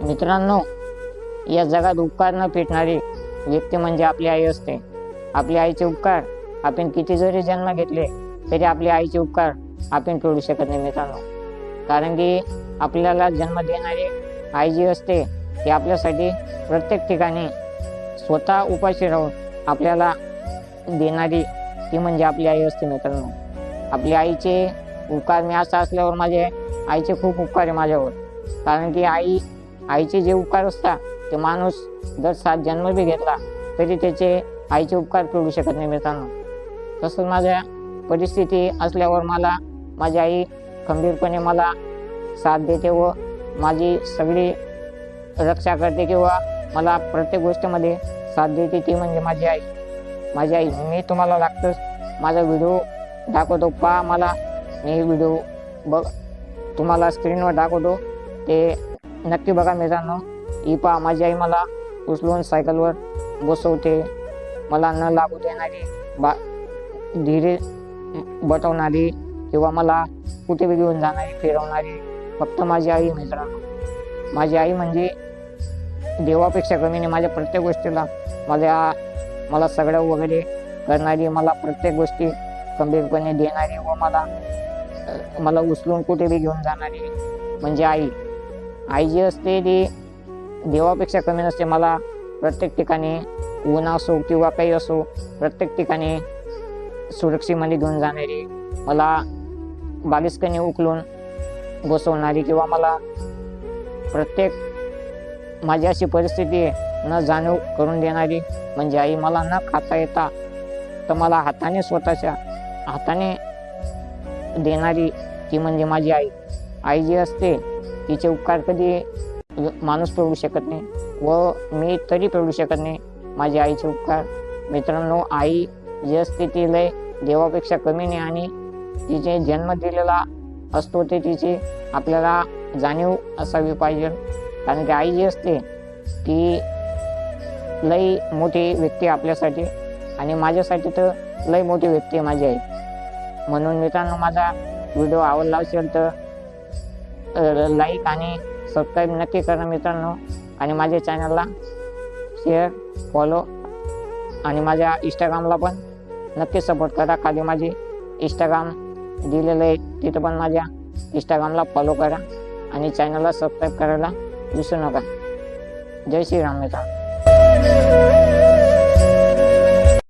मित्रांनो या जगात उपकार न पेटणारी व्यक्ती म्हणजे आपली आई असते. आपली आईचे उपकार आपण किती जरी जन्म घेतले तरी आपल्या आईचे उपकार आपण फेडू शकत नाही मित्रांनो. कारण की आपल्याला जन्म देणारी आई जी असते ती आपल्यासाठी प्रत्येक ठिकाणी स्वतः उपाशी राहून आपल्याला देणारी ती म्हणजे आपली आई असते मित्रांनो. आपली आईचे उपकार मी असं असल्यावर माझे आईचे खूप उपकार आहे माझ्यावर. कारण की आई आईचे जे उपकार असतात ते माणूस जर सात जन्म बी घेतला तरी त्याचे आईचे उपकार फेडू शकत नाही मित्रांनो. तसंच माझ्या परिस्थिती असल्यावर मला माझी आई खंबीरपणे मला साथ देते व माझी सगळी रक्षा करते किंवा मला प्रत्येक गोष्टीमध्ये साथ देते ती म्हणजे माझी आई. माझी आई मी तुम्हाला लागतंच. माझा व्हिडिओ दाखवतो पहा मला. मी व्हिडिओ बघ तुम्हाला स्क्रीनवर दाखवतो. ते नक्की बघा मित्रांनो. ही पहा माझी आई मला उचलून सायकलवर बसवते. मला न लागू देणारी बा धीरे बटवणारी किंवा मला कुठे बी घेऊन जाणारी फिरवणारी फक्त माझी आई मित्रांनो. माझी आई म्हणजे देवापेक्षा कमीने माझ्या प्रत्येक गोष्टीला माझ्या मला सगळं वगैरे करणारी मला प्रत्येक गोष्टी गंभीरपणे देणारी व मला मला उचलून कुठे बी घेऊन जाणारी म्हणजे आई. आई जी असते ती देवापेक्षा कमी नसते. मला प्रत्येक ठिकाणी ऊन असो किंवा काही असो प्रत्येक ठिकाणी सुरक्षेमध्ये घेऊन जाणारी मला बालिस्कने उकलून बसवणारी किंवा मला प्रत्येक माझी अशी परिस्थिती न जाणीव करून देणारी. म्हणजे आई मला न खाता येता तर मला हाताने स्वतःच्या हाताने देणारी ती म्हणजे माझी आई. आई जी असते तिचे उपकार कधी माणूस फेडू शकत नाही व मी तरी फेडू शकत नाही. माझ्या आईचे उपकार. मित्रांनो आई जी असते ती लय देवापेक्षा कमी नाही आणि तिचे जन्म दिलेला असतो ते तिची आपल्याला जाणीव असावी पाहिजे. कारण की आई जी असते ती लई मोठी व्यक्ती आहे आपल्यासाठी आणि माझ्यासाठी तर लई मोठी व्यक्ती आहे माझी आई. म्हणून मित्रांनो माझा व्हिडिओ आवडला असेल तर लाईक आणि सबस्क्राईब नक्की करा मित्रांनो. आणि माझ्या चॅनलला शेअर फॉलो आणि माझ्या इंस्टाग्रामला पण नक्की सपोर्ट करा. खाली माझी इंस्टाग्राम दिलेलं आहे. तिथं पण माझ्या इंस्टाग्रामला फॉलो करा आणि चॅनलला सबस्क्राईब करायला विसरू नका. जय श्रीराम मित्रांनो.